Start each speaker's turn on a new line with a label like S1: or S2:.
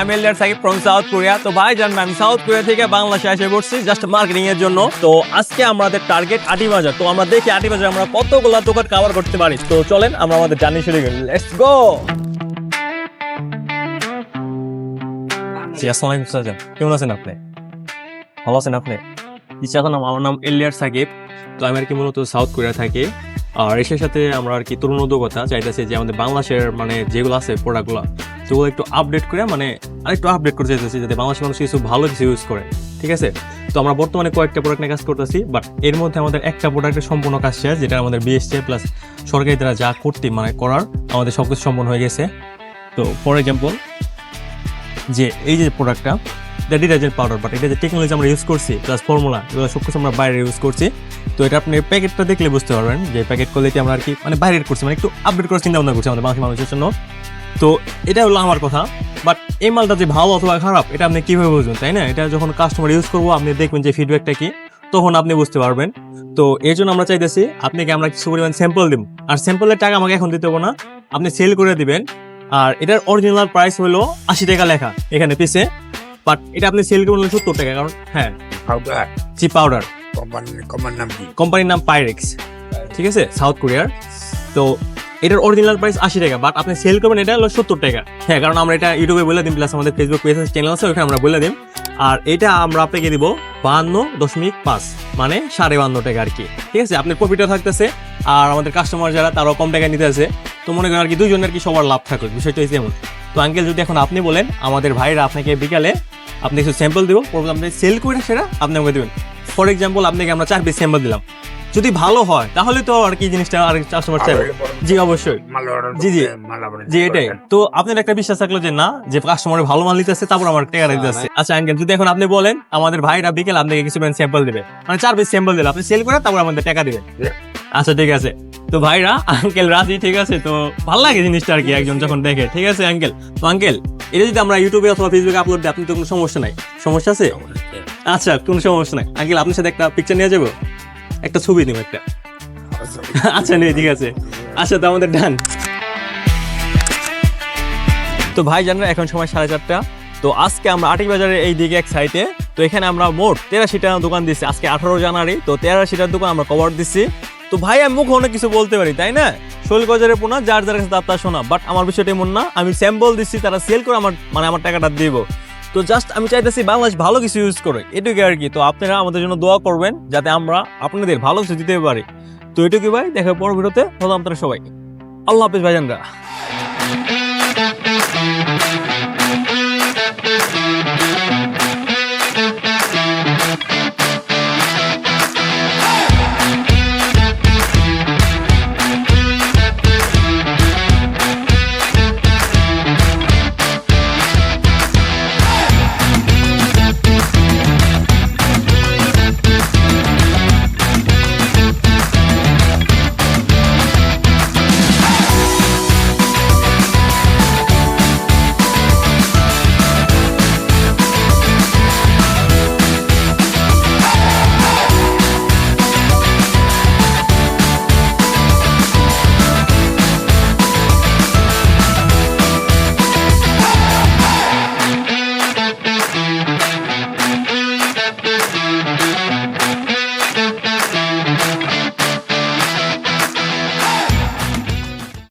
S1: আমি Eliyar Sakib from south Korea তো আমি সাউথ কোরিয়া থেকে বাংলাদেশে এসে পড়ছি জাস্ট মার্কেটিং এর জন্য। তো আজকে আমাদের টার্গেট আটি বাজার। তো আমরা দেখি আটি বাজার আমরা কতগুলো দোকান করতে পারি। তো চলেন, আমরা আমাদের শুরু করি। লেটস গো কেমন আছেন আপনি? ভালো আছেন আপনি? ইচ্ছা আমার নাম এলিয়ার সাকিব তো আমি আর কি মূলত সাউথ কোরিয়া থাকি। আর এসের সাথে আমরা আর কি তরুণ উদ্যোগতা চাইতেছি যে আমাদের বাংলাদেশের মানে যেগুলো আছে প্রোডাক্টগুলো সেগুলো একটু আপডেট করে মানে আরেকটু আপডেট করতে চাইতেছি যাতে বাংলাদেশের মানুষ কিছু ভালো কিছু ইউজ করে, ঠিক আছে? তো আমরা বর্তমানে কয়েকটা প্রোডাক্ট নিয়ে কাজ করতেছি বাট এর মধ্যে আমাদের একটা প্রোডাক্টের সম্পূর্ণ কাজ শেষ, যেটা আমাদের বিএসসি প্লাস সরকারি দ্বারা যা করতে মানে করার আমাদের সব কিছু সম্পন্ন হয়ে গেছে। তো ফর এক্সাম্পল যে এই যে প্রোডাক্টটা ডিটারজেন্ট পাউডার বাট এটা যে টেকনোলজি আমরা ইউজ করছি প্লাস ফর্মুলা এগুলো সব কিছু আমরা বাইরে ইউজ করছি। তো এটা আপনি প্যাকেটটা দেখলে বুঝতে পারবেন যে প্যাকেট কোয়ালিটি আমরা আর কি মানে বাইরে করছি মানে একটু আপডেট করার চিন্তা ভাবনা করছি আমাদের বাংলা মানুষের জন্য। তো এটা হলো আমার কথা বাট এই মালটা যে ভালো অথবা খারাপ, এটা আপনি কীভাবে বুঝবেন, তাই না? এটা যখন কাস্টমার ইউজ করব, আপনি দেখবেন যে ফিডব্যাকটা কি, তখন আপনি বুঝতে পারবেন। তো এই জন্য আমরা চাইতেছি আপনাকে আমরা কিছু পরিমাণ স্যাম্পল দিব আর স্যাম্পলের টাকা আমাকে এখন দিতে হবে না, আপনি সেল করে দিবেন। আর এটার অরিজিনাল প্রাইস হলো আশি টাকা লেখা, এখানে পিসে বাট এটা আপনি সেল করবেন সত্তর টাকা কারণ হ্যাঁ
S2: পাউডার
S1: জি পাউডার
S2: কোম্পানি কোম্পানির নাম কি?
S1: কোম্পানির নাম পাইরেক্স ঠিক আছে? সাউথ কোরিয়ার তো এটার অরিজিনাল প্রাইস আশি টাকা বাট আপনি সেল করবেন এটা হলো সত্তর টাকা। হ্যাঁ কারণ আমরা এটা ইউটিউবে বলে দিন প্লাস আমাদের ফেসবুক পেজ চ্যানেল আছে ওখানে আমরা বলে দিন আর এটা আমরা আপনাকে দিব বাহান্ন দশমিক পাঁচ মানে সাড়ে বান্ন টাকা আর কি। ঠিক আছে? আপনার প্রফিটও থাকতেছে আর আমাদের কাস্টমার যারা তারাও কম টাকায় নিতে আছে। তো মনে করেন আর কি দুজনের আর কি সবার লাভ থাকবে? বিষয়টা এমন। তো আঙ্কেল যদি এখন আপনি বলেন আমাদের ভাইরা আপনাকে বিকালে আপনি কিছু স্যাম্পল দিব আপনি সেল করে সেটা আপনি আমাকে দেবেন। ফর এক্সাম্পল আপনাকে আমরা চার পিস স্যাম্পল দিলাম। যদি ভালো হয় তাহলে তো আর কি জিনিসটা আর কাস্টমার চাইবে? জি অবশ্যই। জি, জি। জি এটাই। তো আপনার একটা বিশ্বাস থাকল যে না যে কাস্টমার ভালো মাল নিতেছে তারপর আমার টাকা দিতে আছে আচ্ছা আঙ্কেল যদি এখন আপনি বলেন আমাদের ভাইরা বিকেল আপনাকে কিছু স্যাম্পল দিবে। মানে চার পিস স্যাম্পল দিলে। আপনি সেল করে তারপর আমাদের টাকা দিবেন। আচ্ছা ঠিক আছে। তো ভাইরা আঙ্কেল রাজি ঠিক আছে? তো ভালো লাগে জিনিসটা আর কি একজন যখন দেখে। ঠিক আছে আঙ্কেল তো আঙ্কেল এটা যদি আমরা ইউটিউবে অথবা ফেসবুকে আপলোড দিই আপনি তো কোনো সমস্যা নাই। সমস্যা আছে? আচ্ছা কোনো সমস্যা নাই। আঙ্কেল আপনার সাথে একটা পিকচার নিয়ে যাব? একটা ছবি দিব একটা। আচ্ছা নেই ঠিক আছে। আচ্ছা তো আমাদের ডান তো ভাই জানেন এখন সময় সাড়ে চারটা। তো আজকে আমরা আটি বাজারের এই দিকে এক সাইডে তো এখানে আমরা মোট তেরাশিটা দোকান দিচ্ছি আজকে আঠারো জানুয়ারি তো তেরাশিটার দোকান আমরা কভার দিচ্ছি তো ভাই, আমি অনেক কিছু বলতে পারি, তাই না? শৈল গজারের পোনা, যার যার কাছে তার শোনা। বাট আমার বিষয়টা এমন না, আমি স্যাম্পল দিচ্ছি, তারা সেল করে আমার মানে আমার টাকাটা দিব। তো জাস্ট আমি চাইতেছি বাংলাদেশ ভালো কিছু ইউজ করে, এটুকু আর কি। তো আপনারা আমাদের জন্য দোয়া করবেন, যাতে আমরা আপনাদের ভালো কিছু দিতে পারি। তো এটুকু ভাই, দেখা পর ভিডিওতে হলো আপনারা সবাই আল্লাহ হাফিজ ভাইজানরা।